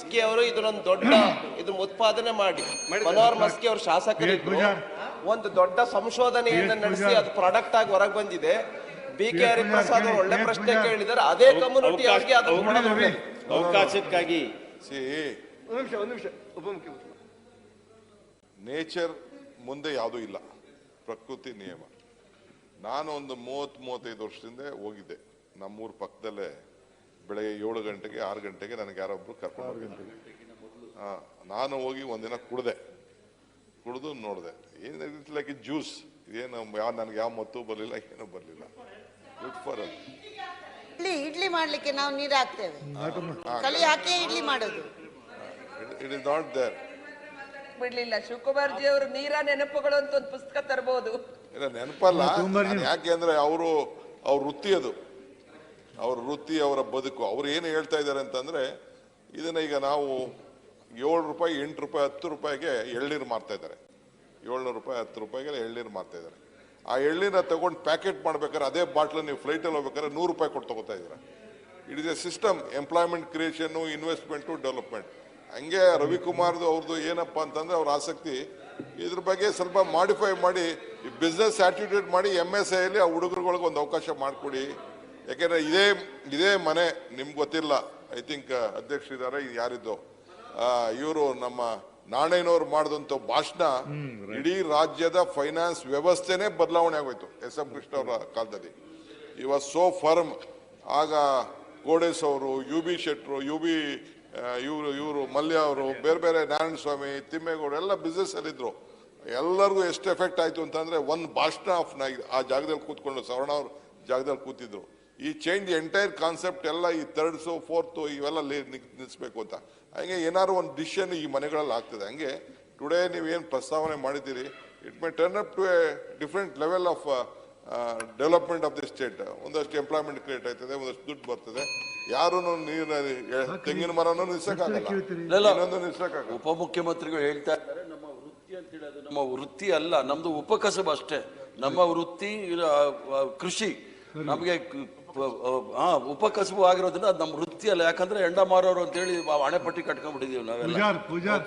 ಮಸ್ಕಿ ಅವರು ಇದನ್ನೊಂದು ದೊಡ್ಡ ಇದನ್ನ ಉತ್ಪಾದನೆ ಮಾಡಿ. ಮನೋಹರ್ ಮಸ್ಕಿ ಅವರು ಶಾಸಕರಿದ್ರು ಒಂದು ದೊಡ್ಡ ಸಂಶೋಧನೆಯನ್ನ ನಡೆಸಿ ಅದು ಪ್ರಾಡಕ್ಟ್ ಆಗಿ ಹೊರಗೆ ಬಂದಿದೆ. ಬಿ ಕೆ ಹರಿಪ್ರಸಾದ್ ಅವರು ಒಳ್ಳೆ ಪ್ರಶ್ನೆ ಕೇಳಿದ್ದಾರೆ. ಅದೇ ಕಮ್ಯುನಿಟಿ ಆಗಿ ಅದು ಅವಕಾಶಕ್ಕಾಗಿ. ನೇಚರ್ ಮುಂದೆ ಯಾವುದು ಇಲ್ಲ. ಪ್ರಕೃತಿ ನಿಯಮ. ನಾನು ಒಂದು ಮೂವತ್ತು ಮೂವತ್ತೈದು ವರ್ಷದಿಂದ ಹೋಗಿದ್ದೆ. ನಮ್ಮೂರ ಪಕ್ಕದಲ್ಲೇ ಬೆಳಗ್ಗೆ ಏಳು ಗಂಟೆಗೆ ಆರು ಗಂಟೆಗೆ ನನಗೆ ಯಾರೊಬ್ರು ಕರ್ಕೊಂಡು ನಾನು ಹೋಗಿ ಒಂದಿನ ಕುಡ್ದೆ. ಕುಡಿದು ನೋಡಿದೆ. ಏನು ಇಟ್ಸ್ ಲೈಕ್ ಜ್ಯೂಸ್ ಇದೇನು ಯಾವ ನನಗೆ ಯಾವ ಮತ್ತೂ ಬರಲಿಲ್ಲ ಏನೂ ಬರಲಿಲ್ಲ. ಗುಡ್ ಫಾರ್ ಅಲ್ ಇಡ್ಲಿ ಇಡ್ಲಿ ಮಾಡ್ಲಿಕ್ಕೆ ನಾವು ನೀರು ಹಾಕ್ತೇವೆ. ಕಲಿ ಹಾಕಿ ಇಡ್ಲಿ ಮಾಡೋದು. ಇಟ್ ಇಸ್ ನಾಟ್ ದೇರ್ ಬಿಡ್ಲಿಲ್ಲ ಶಿವಕುಮಾರ್ ಜಿ ಅವರು ನೀರ ನೆನಪುಗಳು ಅಂತ ಒಂದು ಪುಸ್ತಕ ತರಬಹುದು ಇಲ್ಲ ನೆನಪಲ್ಲ. ನಾನ್ ಯಾಕೆ ಅಂದ್ರೆ ಅವರು ಅವ್ರ ವೃತ್ತಿ ಅದು. ಅವ್ರ ವೃತ್ತಿ, ಅವರ ಬದುಕು. ಅವ್ರು ಏನು ಹೇಳ್ತಾ ಇದ್ದಾರೆ ಅಂತಂದ್ರೆ, ಇದನ್ನ ಈಗ ನಾವು ಏಳು ರೂಪಾಯಿ, ಎಂಟು ರೂಪಾಯಿ, ಹತ್ತು ರೂಪಾಯಿಗೆ ಎಳ್ನೀರು ಮಾರ್ತಾ ಇದ್ದಾರೆ. ಏಳ್ನೂರು ರೂಪಾಯಿ, ಹತ್ತು ರೂಪಾಯಿಗೆ ಎಳ್ನೀರು ಮಾರ್ತಾ ಇದ್ದಾರೆ. ಆ ಎಳ್ನೀರನ್ನ ತಗೊಂಡು ಪ್ಯಾಕೆಟ್ ಮಾಡ್ಬೇಕಾದ್ರೆ ಅದೇ ಬಾಟ್ಲು ನೀವು ಫ್ಲೈಟಲ್ಲಿ ಹೋಗ್ಬೇಕಾದ್ರೆ ನೂರು ರೂಪಾಯಿ ಕೊಟ್ಟು ತಗೋತಾ ಇದ್ದೀರಾ. It is a system employment creation investment development ಹಂಗೆ ರವಿಕುಮಾರ್ದು ಅವ್ರದ್ದು ಏನಪ್ಪ ಅಂತಂದ್ರೆ ಅವ್ರ ಆಸಕ್ತಿ, ಇದ್ರ ಬಗ್ಗೆ ಸ್ವಲ್ಪ ಮಾಡಿಫೈ ಮಾಡಿ ಬಿಸ್ನೆಸ್ ಆಟಿಟ್ಯೂಡ್ ಮಾಡಿ ಎಂ ಎಸ್ ಐಯಲ್ಲಿ ಆ ಹುಡುಗರುಗಳಿಗೆ ಒಂದು ಅವಕಾಶ ಮಾಡಿಕೊಡಿ. ಯಾಕೆಂದ್ರೆ ಇದೇ ಇದೇ ಮನೆ ನಿಮ್ಗೆ ಗೊತ್ತಿಲ್ಲ. ಐ ಥಿಂಕ್ ಅಧ್ಯಕ್ಷರಿದ್ದಾರೆ ಇದು ಯಾರಿದ್ದು? ಇವರು ನಮ್ಮ ನಾಣಯ್ಯನವ್ರು ಮಾಡಿದಂಥ ಭಾಷಣ ಇಡೀ ರಾಜ್ಯದ ಫೈನಾನ್ಸ್ ವ್ಯವಸ್ಥೆನೇ ಬದಲಾವಣೆ ಆಗೋಯ್ತು ಎಸ್ ಎಂ ಕೃಷ್ಣ ಅವರ ಕಾಲದಲ್ಲಿ. ಇವ ವಾಸ್ ಸೋ ಫರ್ಮ್ ಆಗ ಕೋಡೇಶ್ ಅವರು ಯು ಬಿ ಶೆಟ್ರು ಯು ಬಿ ಇವರು ಇವರು ಮಲ್ಯ ಅವರು ಬೇರೆ ಬೇರೆ ನಾರಾಯಣ ಸ್ವಾಮಿ ತಿಮ್ಮೇಗೌಡ ಎಲ್ಲ ಬಿಸ್ನೆಸ್ ಅಲ್ಲಿದ್ರು ಎಲ್ಲರಿಗೂ ಎಷ್ಟು ಎಫೆಕ್ಟ್ ಆಯ್ತು ಅಂತಂದ್ರೆ ಒಂದು ಭಾಷಣ ಆಫ್ ಆ ಜಾಗದಲ್ಲಿ ಕೂತ್ಕೊಂಡು ಸವರ್ಣ ಅವ್ರ ಜಾಗದಲ್ಲಿ ಕೂತಿದ್ರು. ಈ ಚೇಂಜ್ ದಿ ಎಂಟೈರ್ ಕಾನ್ಸೆಪ್ಟ್ ಎಲ್ಲ ಈ ಥರ್ಡ್ಸು ಫೋರ್ತು ಇವೆಲ್ಲ ನಿಲ್ಲಿಸಬೇಕು ಅಂತ. ಹಂಗೆ ಏನಾದ್ರು ಒಂದು ಡಿಸಿಷನ್ ಈ ಮನೆಗಳಲ್ಲಿ ಆಗ್ತದೆ. ಹಂಗೆ ಟುಡೇ ನೀವೇನು ಪ್ರಸ್ತಾವನೆ ಮಾಡಿದ್ದೀರಿ it may turn up to a different level of development of the state ಒಂದಷ್ಟು ಎಂಪ್ಲಾಯ್ಮೆಂಟ್ ಕ್ರಿಯೇಟ್ ಆಯ್ತದೆ ಒಂದಷ್ಟು ದುಡ್ಡು ಬರ್ತದೆ. ಯಾರೂ ನೀರಿನ ತೆಂಗಿನ ಮರನೂ ನಿಲ್ಸಕ್ಕಾಗಲ್ಲ. ಉಪಮುಖ್ಯಮಂತ್ರಿಗಳು ಹೇಳ್ತಾ ಇದ್ದಾರೆ ನಮ್ಮ ವೃತ್ತಿ ಅಂತ ಹೇಳೋದು ನಮ್ಮ ವೃತ್ತಿ ಅಲ್ಲ ನಮ್ದು ಉಪಕಸಬ ಅಷ್ಟೇ. ನಮ್ಮ ವೃತ್ತಿ ಕೃಷಿ. ನಮಗೆ ಉಪಕಸಬು ಆಗಿರೋದ್ರಿಂದ ಅದು ನಮ್ಮ ವೃತ್ತಿ ಅಲ್ಲ ಯಾಕಂದ್ರೆ ಎಂಡ ಮಾರೋರು ಅಂತೇಳಿ ಹೇಳಿ ಹಣೆಪಟ್ಟಿ ಕಟ್ಕೊಂಡ್ಬಿಟ್ಟಿದೀವಿ ನಾವೆಲ್ಲ. ಪೂಜಾರ್